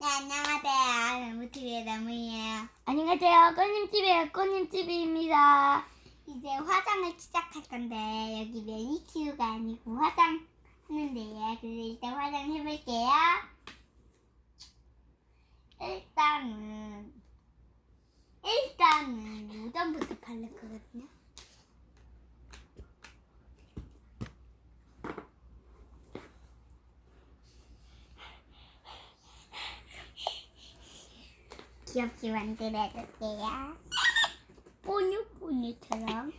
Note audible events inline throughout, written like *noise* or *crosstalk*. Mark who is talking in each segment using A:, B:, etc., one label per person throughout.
A: 네, 안녕하세요. 나무TV의 나무예요.
B: 안녕하세요. 꽃님집의 꽃님집입니다.
A: 이제 화장을 시작할 건데 여기 매니큐어가 아니고 화장 하는데요. 그래서 일단 화장 해볼게요. 일단은 일단은 우전부터 바를 거거든요. 귀엽게 만들어줄게요. 뽀뉴뽀뉴처럼.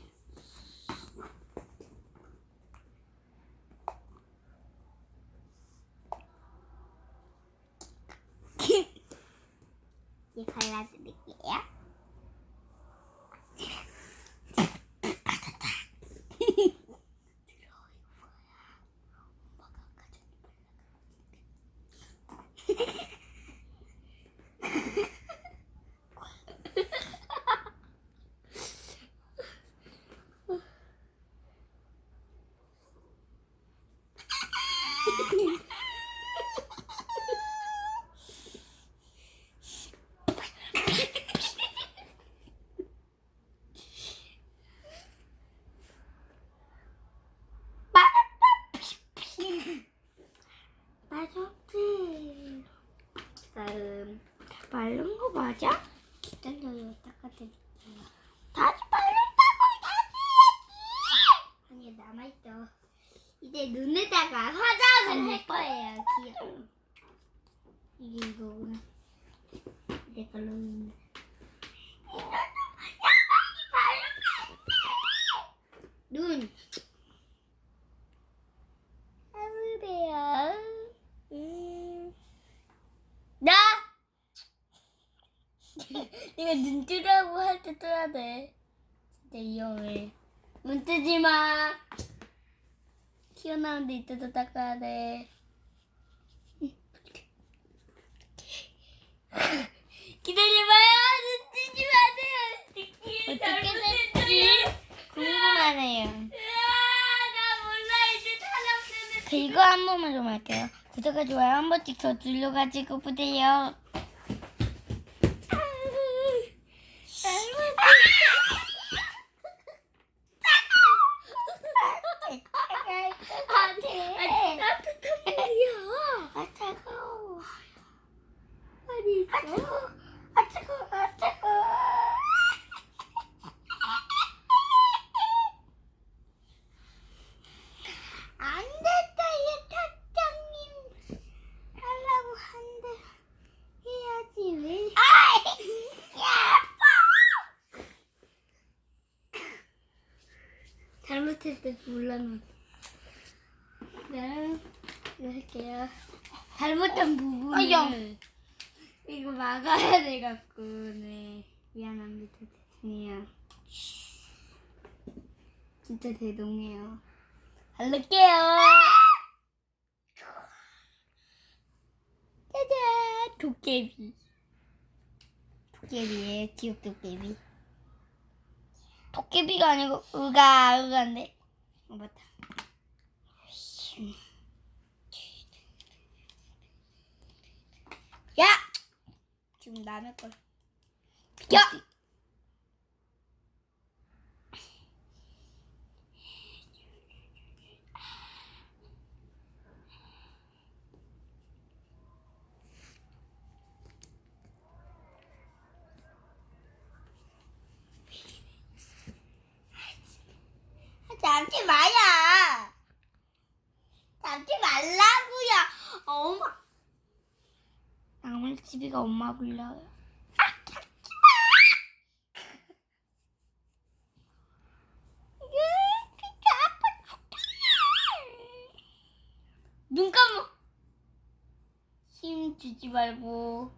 A: *laughs* 이제 발라드릴게요. 맞았지. 다음
B: 바른 거 맞아?
A: 기다려요. 닦아드릴게요.
B: 다시 바른다고 다시
A: 아니 남아있어. 이제 눈에다가 화장을
B: 음.
A: 할 거예요. 귀여워. 이게 이거구나. 내 걸로 있는. 눈. 해보세요. 음. 나.
B: 내가 눈 뜨라고 할 때 떠야 돼. 진짜 위험해. 눈 뜨지 마. 튀어나오는데 이때도 닦아야 돼. *laughs* 기다려봐요. 눈 뜨지 마세요. 어떻게 됐지? 궁금하네요.
A: 나 몰라 이제 촬영 때문에.
B: 이거 한 번만 좀 할게요. 구독과 좋아요 한 번씩 더 눌러가지고 보세요.
A: 안 돼. 따뜻한 물이야.
B: 아 차가워.
A: 아니
B: 아 차가워. 아 차가워. 아 차가워.
A: 안 됐다 얘 탑장님 하려고 한대 해야지 왜?
B: 잘못했을 때 몰라는. 네, 이거 할게요. 잘못한 부분을
A: 아야.
B: 이거 막아야 돼갖고 네 미안합니다 죄송해요. 진짜 죄송해요. 할게요. 짜잔 도깨비. 도깨비에 지옥 도깨비. 도깨비가 아니고 으가 으가인데. 어 맞다. 야! 지금 남의 걸. 야!
A: 잡지 마야. 잡지 말라고요. 엄마.
B: 나물집이가 엄마 불러요. 눈 감아. 힘 주지 말고.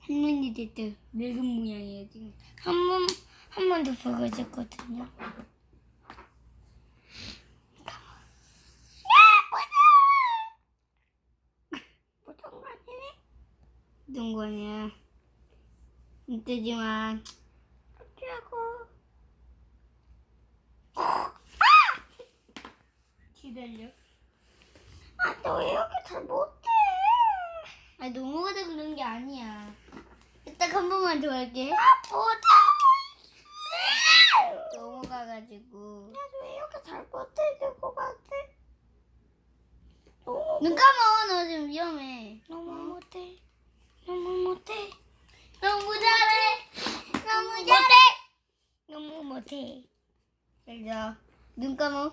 B: 할머니 됐다. 늙은 모양이에요, 지금. 한 번, 한 번도 보여줬거든요. 눈 거냐. 눈 뜨지만. 어쩌고. 기다려.
A: 아, 너 이렇게 잘 못해. 아니 넘어가다 그런 게 아니야. 딱 한 번만 더 할게.
B: 보다.
A: 넘어가가지고.
B: 왜 이렇게 잘 버텨야 될것 같아? 너무
A: 눈 감아. 너 지금 위험해.
B: 너무 못해. 너무 못해.
A: 너무 잘해.
B: 너무 잘해.
A: 너무 못해. 자, 눈 감아.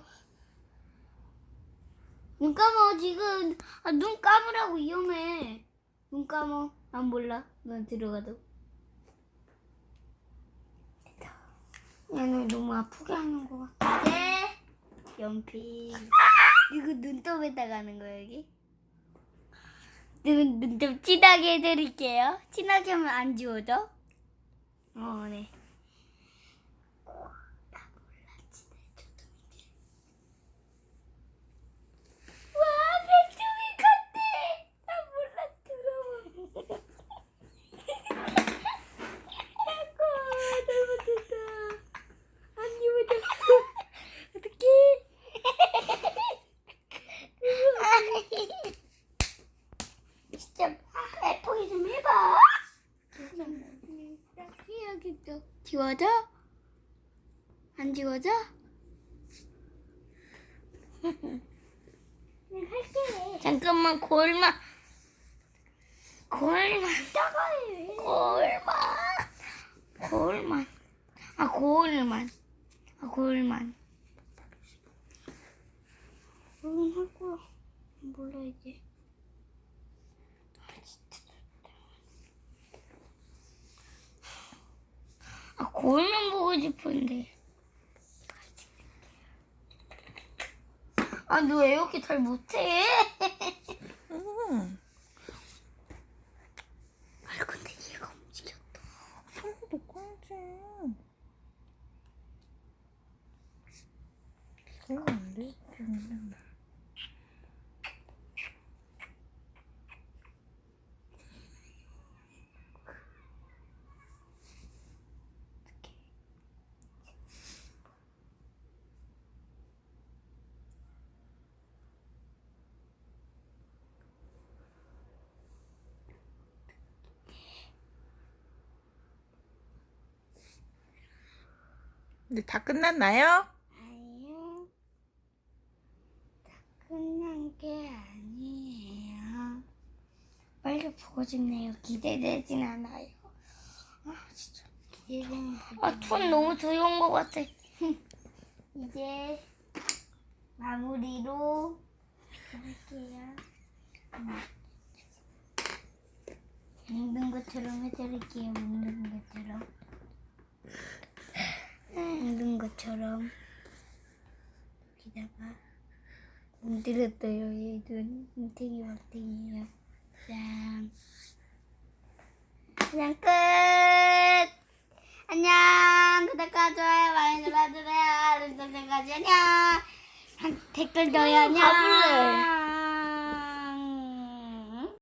A: 눈 감아 지금. 아, 눈 감으라고 위험해. 눈 감아. 난 몰라. 넌 들어가도.
B: 얘는 너무 아프게 하는 것 같아.
A: 이제 연필. 이거 눈썹에다 가는 거야 여기? 눈 눈썹 진하게 해드릴게요. 진하게 하면 안 지워져? 어, 네. 와, 백종이 같아. 나 몰랐더라. 아이고, 잘못했다. 안 입어졌어. 어떡해.
B: 진짜 예쁘게 좀 해봐.
A: 해야겠다. 지워져? 안 지워져? *laughs*
B: 할게.
A: 잠깐만, 골만. 골만.
B: 따가해.
A: 골만. 골만. 아, 골만. 아, 골만.
B: 응, 할 거야.
A: 몰라, 이제. 아, 골만 보고 싶은데. 아, 너왜 이렇게 잘 못해?
C: 응.
A: 아, 근데 얘가 움직였다.
C: 손 놓고야지. 그러면 안 돼. 그러면. 이제 다 끝났나요?
A: 아니요. 다 끝난 게 아니에요. 빨리 보고 싶네요. 기대되진 않아요. 아, 진짜. 기대되는 아, 톤 너무 두려운 것 같아. *laughs* 이제 마무리로 할게요. 먹는 것처럼 해드릴게요. 먹는 것처럼. 것처럼. 여기다가 문드렸어요. 얘는 문탱이 막탱이에요. 짠. 그냥 끝. 안녕. 구독과 좋아요 많이 눌러주세요. 알림 설정까지 안녕. 댓글 줘요. 안녕.